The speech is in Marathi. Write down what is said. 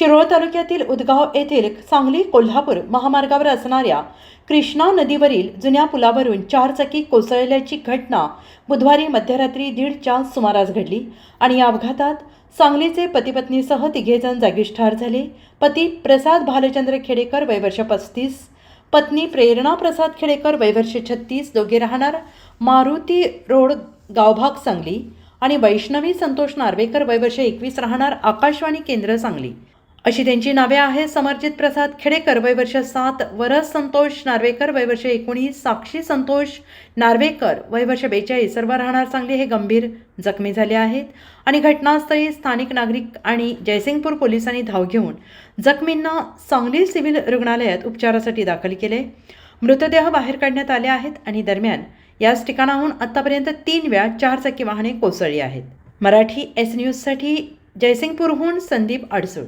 शिरोळ तालुक्यातील उदगाव येथील सांगली कोल्हापूर महामार्गावर असणाऱ्या कृष्णा नदीवरील जुन्या पुलावरून चारचाकी कोसळल्याची घटना बुधवारी मध्यरात्री दीडच्या सुमारास घडली आणि या अपघातात सांगलीचे पतीपत्नीसह तिघेजण जागीच ठार झाले. पती प्रसाद भालचंद्र खेडेकर वयवर्ष पस्तीस. पत्नी प्रेरणा प्रसाद खेडेकर वयवर्ष छत्तीस. दोघे राहणार मारुती रोड गावभाग सांगली. आणि वैष्णवी संतोष नार्वेकर वयवर्ष एकवीस राहणार आकाशवाणी केंद्र सांगली. अशी त्यांची नावे आहेत. समर्जित प्रसाद खेडेकर वयवर्ष सात वरस संतोष नार्वेकर वयवर्ष एकोणीस साक्षी संतोष नार्वेकर वयवर्ष बेचाळीस. सर्व राहणार सांगली हे गंभीर जखमी झाले आहेत. आणि घटनास्थळी स्थानिक नागरिक आणि जयसिंगपूर पोलिसांनी धाव घेऊन जखमींना सांगली सिव्हिल रुग्णालयात उपचारासाठी दाखल केले. मृतदेह बाहेर काढण्यात आले आहेत आणि दरम्यान याच ठिकाणाहून आत्तापर्यंत तीन वेळा चारचाकी वाहने कोसळली आहेत. मराठी एस न्यूजसाठी जयसिंगपूरहून संदीप अडसूळ.